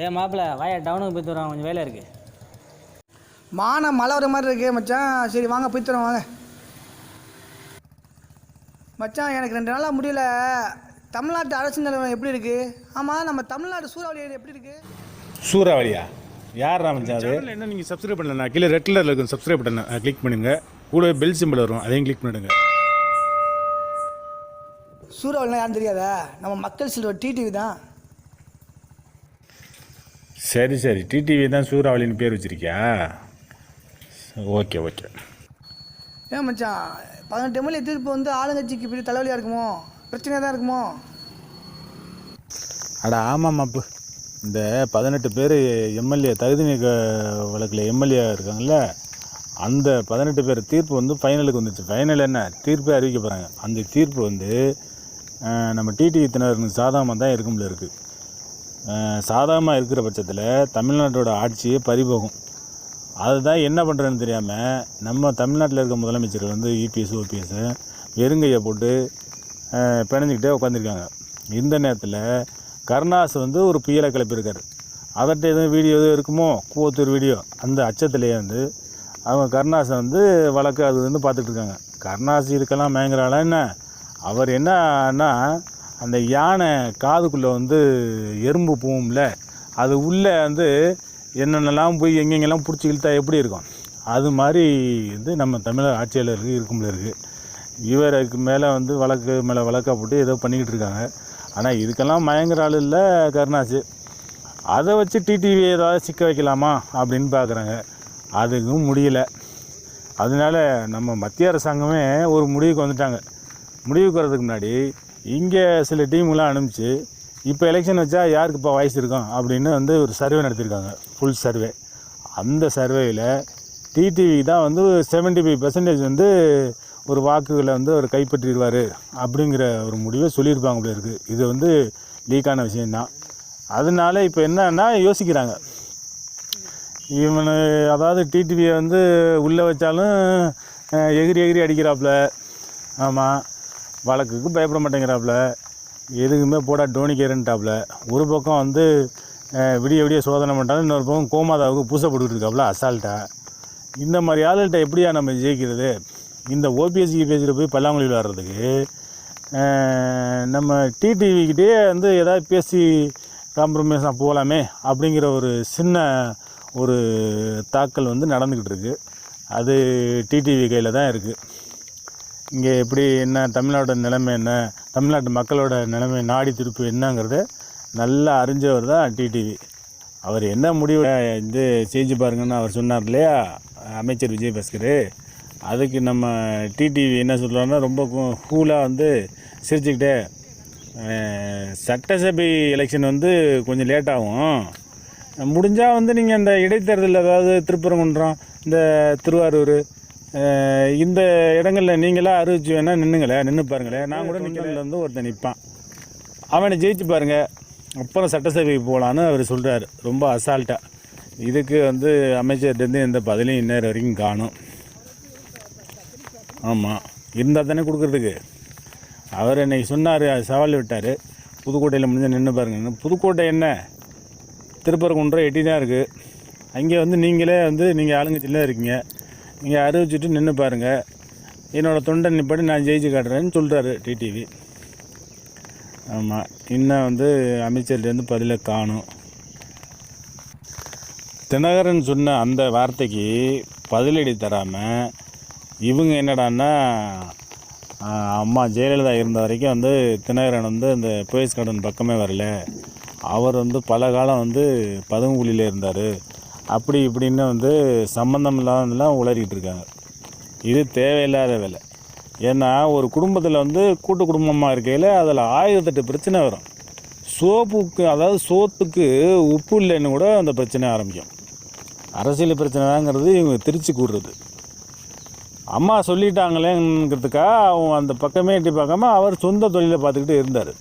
ஏ மாப்பிள்ள வாயா டவுனுக்கு போய் தருவாங்க கொஞ்சம் வேலை இருக்குது மானம் மழை வர மாதிரி இருக்கு மச்சான். சரி வாங்க போய் தரோம் வாங்க. மச்சான் எனக்கு ரெண்டு நாளாக முடியல. தமிழ்நாட்டு அரசு நிலைமை எப்படி இருக்கு? ஆமாம் நம்ம தமிழ்நாடு சூறாவளி எப்படி இருக்கு? சூறாவளியா? யார் ராமச்சா அது? சேனல் என்ன நீங்கள் சப்ஸ்கிரைப் பண்ணல. கீழே ரெட் கலரில் இருக்கும் சப்ஸ்கிரைப் பட்டனை கிளிக் பண்ணுங்க. கூடவே பெல் சிம்பிள் வரும் அதையும் கிளிக் பண்ணிடுங்க. சூறாவளினா யாரும் தெரியாதா? நம்ம மக்கள் செல்வ டிடிவி தான். சரி சரி. டிடிவி தான் சூறாவளின்னு பேர் வச்சிருக்கியா? Okay okay. ஏன் மச்சான் பதினெட்டு எம்எல்ஏ தீர்ப்பு வந்து ஆளுங்கட்சிக்கு பெரிய தலைவலியாக இருக்குமோ? பிரச்சனையாக தான் இருக்குமோ? அட ஆமாம் மாப்பு இந்த பதினெட்டு பேர் எம்எல்ஏ தகுதி நீக்க வழக்கில் எம்எல்ஏ இருக்காங்கல்ல அந்த பதினெட்டு பேர் தீர்ப்பு வந்து ஃபைனலுக்கு வந்துச்சு ஃபைனல் என்ன? தீர்ப்பே அறிவிக்க போகிறாங்க அந்த தீர்ப்பு வந்து நம்ம டிடிவி தினருக்கு சாதகமாக தான் இருக்கும்ல இருக்குது சாதகமாக இருக்கிற பட்சத்தில் தமிழ்நாட்டோட ஆட்சியே பறிபோகும். அதுதான் என்ன பண்ணுறேன்னு தெரியாமல் நம்ம தமிழ்நாட்டில் இருக்க முதலமைச்சர்கள் வந்து இபிஎஸ் ஓபிஎஸ் வெறுங்கையை போட்டு பிணைஞ்சிக்கிட்டே உட்காந்துருக்காங்க இந்த நேரத்தில் கருணாஸ் வந்து ஒரு புயலை கிளப்பியிருக்காரு. அதட்ட எதுவும் வீடியோ எதுவும் இருக்குமோ? கூவத்தூர் வீடியோ. அந்த அச்சத்துலேயே வந்து அவங்க கருணாஸை வந்து வழக்கு அது வந்து பார்த்துட்ருக்காங்க கருணாஸ் இதுக்கெல்லாம் மேங்குறாளா என்ன? அவர் என்னன்னா அந்த யானை காதுக்குள்ளே வந்து எறும்பு போகும்ல அது உள்ளே வந்து என்னென்னலாம் போய் எங்கெங்கெல்லாம் பிடிச்சி இழுத்தா எப்படி இருக்கும்? அது மாதிரி வந்து நம்ம தமிழர் ஆட்சியாளருக்கு இருக்கும்ல இருக்குது இவருக்கு மேலே வந்து வழக்கு மேலே வழக்கா போட்டு ஏதோ பண்ணிக்கிட்டு இருக்காங்க. ஆனால் இதுக்கெல்லாம் மயங்குற ஆள் இல்லை கருணாச்சு அதை வச்சு டிடிவி ஏதாவது சிக்க வைக்கலாமா அப்படின்னு பார்க்குறாங்க அதுக்கும் முடியல. அதனால நம்ம மத்திய அரசாங்கமே ஒரு முடிவுக்கு வந்துட்டாங்க. முடிவுக்கு வரதுக்கு முன்னாடி இங்கே சில டீமுலாம் அனுப்பிச்சு இப்போ எலெக்ஷன் வச்சா யாருக்கு இப்போ வயசு இருக்கும் அப்படின்னு வந்து ஒரு சர்வே நடத்தியிருக்காங்க ஃபுல் சர்வே அந்த சர்வேயில் டிடிவி தான் வந்து செவன்ட்டி ஃபைவ் பர்சன்டேஜ் வந்து ஒரு வாக்குகளை வந்து அவர் கைப்பற்றிடுவார் அப்படிங்கிற ஒரு முடிவை சொல்லியிருப்பாங்க போல இருக்குது இது வந்து லீக்கான விஷயந்தான் அதனால இப்போ என்னன்னா யோசிக்கிறாங்க. இவனு அதாவது டிடிவியை வந்து உள்ளே வச்சாலும் எகிரி எகிரி அடிக்கிறாப்புல. ஆமாம் வழக்குக்கு பயப்பட மாட்டேங்கிறாப்புல எதுக்குமே போடா டோனிக்கேருன்ட்டாப்புல ஒரு பக்கம் வந்து விடிய விடிய சோதனை பண்ணிட்டாலும் இன்னொரு பக்கம் கோமாதாவுக்கு பூசை போட்டுக்கிட்டு இருக்காப்புல அசால்ட்டா. இந்த மாதிரி ஆளுகிட்ட எப்படியா நம்ம ஜெயிக்கிறது? இந்த ஓபிஎஸ் பேசிட்டு போய் பல்லாங்குழி விளாட்றதுக்கு நம்ம டிடிவிக்கிட்டே வந்து எதாவது பேசி காம்ப்ரமைஸாக போகலாமே அப்படிங்கிற ஒரு சின்ன ஒரு தாக்கல் வந்து நடந்துக்கிட்டு இருக்குது அது டிடிவி கையில் தான் இருக்குது இங்கே எப்படி என்ன தமிழ்நாட்டோட நிலைமை என்ன தமிழ்நாட்டு மக்களோட நிலைமை நாடி திருப்பு என்னங்கிறத நல்லா அறிஞ்சவர் தான் டிடிவி. அவர் என்ன முடிவு இது செஞ்சு பாருங்கன்னு அவர் சொன்னார் இல்லையா அமைச்சர் விஜயபாஸ்கர். அதுக்கு நம்ம டிடிவி என்ன சொல்கிறாருன்னா ரொம்ப கூலாக வந்து சிரிச்சுக்கிட்டே சட்டசபை எலெக்ஷன் வந்து கொஞ்சம் லேட்டாகும் முடிஞ்சால் வந்து நீங்கள் இந்த இடைத்தேர்தல் அதாவது திருப்பரங்குன்றம் இந்த திருவாரூர் இந்த இடங்களில் நீங்களாம் அறிவிச்சு வேணால் நின்றுங்களேன் நின்று பாருங்களேன் நான் கூட வந்து ஒருத்தன் நிற்பான் அவனை ஜெயிச்சு பாருங்க. அப்புறம் சட்டசபைக்கு போகலான்னு அவர் சொல்கிறாரு ரொம்ப அசால்ட்டாக இதுக்கு வந்து அமைச்சர்கிட்டருந்து எந்த பதிலையும் இன்னேரம் வரைக்கும் காணும். ஆமாம் இருந்தால் தானே கொடுக்குறதுக்கு. அவர் இன்னைக்கு சொன்னார் சவால் விட்டார். புதுக்கோட்டையில் முடிஞ்ச நின்று பாருங்க. புதுக்கோட்டை என்ன? திருப்பரங்குன்றம் எட்டி தான் இருக்குது அங்கே வந்து நீங்களே வந்து நீங்கள் ஆளுங்கட்சியில் இருக்கீங்க. இங்கே அறிவிச்சிட்டு நின்று பாருங்கள் என்னோடய தொண்டை நிப்பாடி நான் ஜெயிச்சு காட்டுறேன்னு சொல்கிறாரு டிடிவி. ஆமாம் இன்னும் வந்து அமைச்சர்லேருந்து பதிலை காணும். தினகரன் சொன்ன அந்த வார்த்தைக்கு பதிலடி தராமல் இவங்க என்னடான்னா அம்மா ஜெயலலிதா இருந்த வரைக்கும் வந்து தினகரன் வந்து இந்த போயஸ் கார்டன் பக்கமே வரல. அவர் வந்து பல காலம் வந்து பதுங்குழியில் இருந்தார். அப்படி இப்படின்னு வந்து சம்மந்தம் இல்லாதலாம் உளறிக்கிட்டு இருக்காங்க. இது தேவையில்லாத வேலை. ஏன்னா ஒரு குடும்பத்தில் வந்து கூட்டு குடும்பமாக இருக்கையில் அதில் ஆயிரத்தெட்டு பிரச்சனை வரும். சோப்புக்கு அதாவது சோத்துக்கு உப்பு இல்லைன்னு கூட அந்த பிரச்சனை ஆரம்பிக்கும். அரசியல் பிரச்சனை தாங்கிறது இவங்க திருச்சி கூடுறது அம்மா சொல்லிட்டாங்களேங்கிறதுக்காக அவங்க அந்த பக்கமே எட்டி பார்க்காம அவர் சொந்த தொழிலை பார்த்துக்கிட்டு இருந்தார்.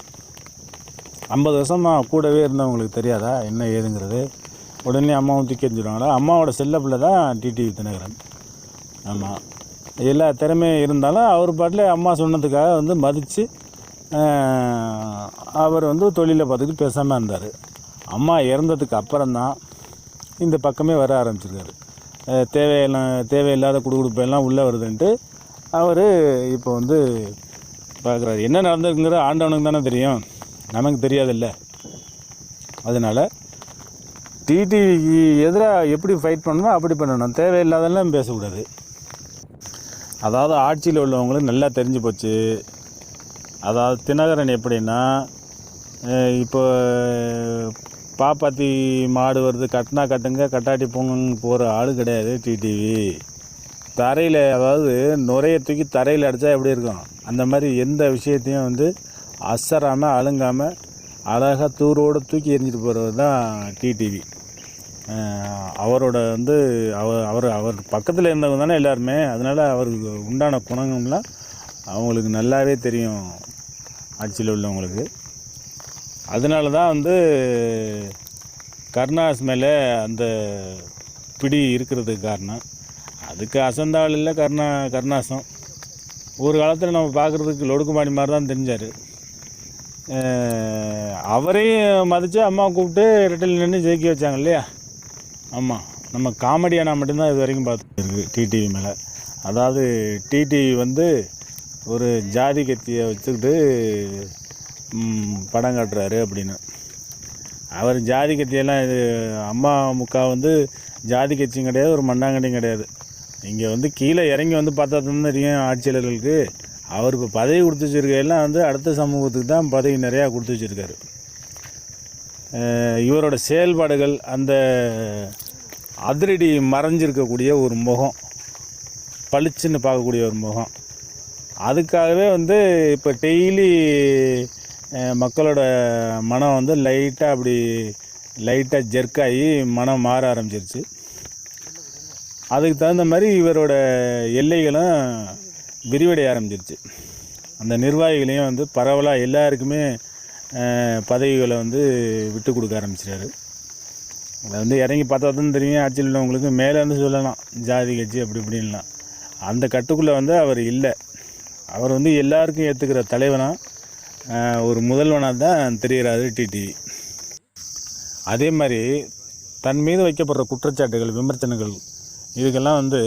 ஐம்பது வருஷமாக கூடவே இருந்தவங்களுக்கு தெரியாதா என்ன ஏதுங்கிறது? உடனே அம்மாவும் தூக்கி எறிஞ்சிடுவாங்களா அம்மாவோட செல்ல பிள்ளை தான் டிடிவி தினகரன் ஆமாம் எல்லா திறமையும் இருந்தாலும் அவர் பாட்டில் அம்மா சொன்னதுக்காக வந்து மதித்து அவர் வந்து தொழிலை பார்த்துக்கிட்டு பேசாமல் இருந்தார். அம்மா இறந்ததுக்கு அப்புறம்தான் இந்த பக்கமே வர ஆரம்பிச்சிருக்காரு. தேவையெல்லாம் தேவையில்லாத குடுகுடுப்பெல்லாம் உள்ளே வருதுன்ட்டு அவர் இப்போ வந்து பார்க்குறாரு. என்ன நடந்திருக்குங்கிற ஆண்டவனுக்கு தானே தெரியும். நமக்கு தெரியாதில்ல. அதனால் டிடிவிக்கு எதிராக எப்படி ஃபைட் பண்ணணுமோ அப்படி பண்ணணும். தேவையில்லாதெல்லாம் பேசக்கூடாது. அதாவது ஆட்சியில் உள்ளவங்களுக்கு நல்லா தெரிஞ்சு போச்சு. அதாவது தினகரன் எப்படின்னா இப்போ பாப்பாத்தி மாடு வருது கட்டினா கட்டுங்க கட்டாட்டி போங்கன்னு போகிற ஆள் கிடையாது டிடிவி. தரையில் அதாவது நுரைய தூக்கி தரையில் அடித்தா எப்படி இருக்கும்? அந்த மாதிரி எந்த விஷயத்தையும் வந்து அசராமல் அழுங்காமல் அழகாக தூரோடு தூக்கி எரிஞ்சிட்டு போகிறது தான் டிடிவி. அவரோட வந்து அவர் அவர் அவர் பக்கத்தில் இருந்தவங்க தானே எல்லாருமே. அதனால் அவருக்கு உண்டான குணங்கள்லாம் அவங்களுக்கு நல்லாவே தெரியும் ஆட்சியில் உள்ளவங்களுக்கு. அதனால தான் வந்து கருணாஸ் மேலே அந்த பிடி இருக்கிறதுக்கு காரணம். அதுக்கு அசந்தாள் இல்லை கருணா கருணாசம். ஒரு காலத்தில் நம்ம பார்க்குறதுக்கு லொடுக்குமாடி மாதிரி தான் தெரிஞ்சார் அவரையும் மதித்து அம்மா கூப்பிட்டு ரெட்டில் நின்று ஜெயிக்க வச்சாங்க இல்லையா? ஆமாம் நம்ம காமெடியானா மட்டும்தான் இது வரைக்கும் பார்த்துருக்கு டிடிவி மேலே. அதாவது டிடிவி வந்து ஒரு ஜாதி கத்தியை வச்சுக்கிட்டு படம் காட்டுறாரு அப்படின்னு. அவர் ஜாதி கத்தியெல்லாம் இது அம்மா முக்கா வந்து ஜாதி கட்சியும் கிடையாது ஒரு மண்ணாங்கட்டியும் கிடையாது. இங்கே வந்து கீழே இறங்கி வந்து பார்த்தா தான் தெரியும் ஆட்சியாளர்களுக்கு. அவர் இப்போ பதவி கொடுத்து வச்சுருக்கையெல்லாம் வந்து அடுத்த சமூகத்துக்கு தான் பதவி நிறையா கொடுத்து வச்சுருக்காரு. இவரோட செயல்பாடுகள் அந்த அதிரடி மறைஞ்சிருக்கக்கூடிய ஒரு முகம் பளிச்சுன்னு பார்க்கக்கூடிய ஒரு முகம். அதுக்காகவே வந்து இப்போ டெய்லி மக்களோட மனம் வந்து லைட்டாக அப்படி லைட்டாக ஜெர்க்காகி மனம் மாற ஆரம்பிச்சிருச்சு. அதுக்கு தகுந்த மாதிரி இவரோட எல்லைகளும் விரிவடைய ஆரம்பிச்சிருச்சு. அந்த நிர்வாகிகளையும் வந்து பரவலாக எல்லாருக்குமே பதவிகளை வந்து விட்டு கொடுக்க ஆரம்பிச்சிட்டாரு. அதை வந்து இறங்கி பார்த்தா தான் தெரியும் ஆட்சியில் உள்ளவங்களுக்கு மேலே வந்து சொல்லலாம் ஜாதி கட்சி அப்படி இப்படின்லாம். அந்த கட்டுக்குள்ளே வந்து அவர் இல்லை. அவர் வந்து எல்லாருக்கும் ஏற்றுக்கிற தலைவனாக ஒரு முதல்வனாக தான் தெரிகிறாரு டிடிவி அதே மாதிரி தன் மீது வைக்கப்படுற குற்றச்சாட்டுகள் விமர்சனங்கள் இதுக்கெல்லாம் வந்து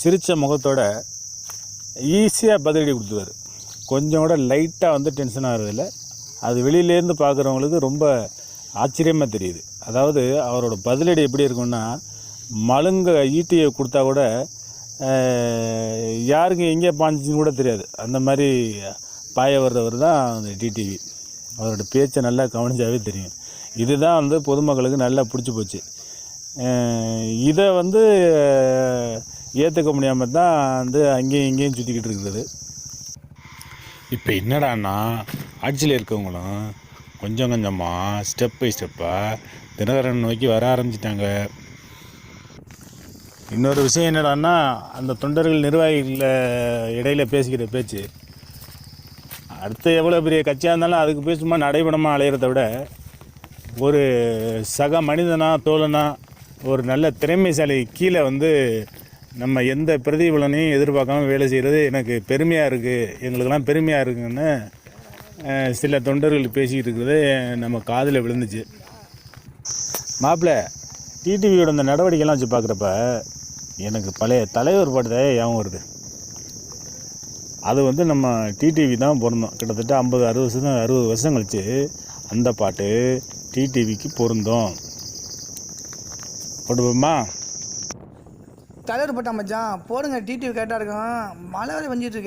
சிரித்த முகத்தோட ஈஸியாக பதிலடி கொடுத்துருவார். கொஞ்சம் கூட லைட்டாக வந்து டென்ஷன் ஆகிறதில்ல. அது வெளியிலேருந்து பார்க்குறவங்களுக்கு ரொம்ப ஆச்சரியமாக தெரியுது. அதாவது அவரோட பதிலடி எப்படி இருக்கும்னா மழுங்க ஈட்டியை கொடுத்தா கூட யாருக்கும் யாருக்கு எங்கே பாஞ்சின்னு கூட தெரியாது. அந்த மாதிரி பாய வர்றவர் தான் அந்த டிடிவி. அவரோட பேச்சை நல்லா கவனிச்சாவே தெரியும். இதுதான் வந்து பொதுமக்களுக்கு நல்லா பிடிச்சி போச்சு. இதை வந்து ஏற்றுக்க முடியாமல் தான் வந்து அங்கேயும் இங்கேயும் சுற்றிக்கிட்டு இருக்கிறது. இப்போ என்னடான்னா ஆட்சியில் இருக்கவங்களும் கொஞ்சம் கொஞ்சமாக ஸ்டெப் பை ஸ்டெப்பாக தினகரன் நோக்கி வர ஆரம்பிச்சிட்டாங்க. இன்னொரு விஷயம் என்னடான்னா அந்த தொண்டர்கள் நிர்வாகிகள் இடையில பேசிக்கிற பேச்சு. அடுத்து எவ்வளோ பெரிய கட்சியாக இருந்தாலும் அதுக்கு போய் சும்மா அலையிறத விட ஒரு சக மனிதனா தோழனா ஒரு நல்ல திறமைசாலி கீழே வந்து நம்ம எந்த பிரதிபலனையும் எதிர்பார்க்காம வேலை செய்கிறது எனக்கு பெருமையாக இருக்குது எங்களுக்கெல்லாம் பெருமையாக இருக்குன்னு சில தொண்டர்கள் பேசிக்கிட்டு இருக்கிறது நம்ம காதில் விழுந்துச்சு. மாப்பிள்ள டிடிவியோட இந்த நடவடிக்கைலாம் வச்சு பார்க்குறப்ப எனக்கு பழைய தலைவர் பாட்டு ஞாபகம் வருது. அது வந்து நம்ம டிடிவி தான் பிறந்தோம். கிட்டத்தட்ட ஐம்பது அறுபது வருஷம் அறுபது வருஷம் கழிச்சு அந்த பாட்டு டிடிவிக்கு பொருந்தோம். போட்டுப்போமா? தலைவர் போட்டா மச்சான். போடுங்க டிடிவி கரெக்டாக இருக்கும். மழை வேறு வந்துட்டு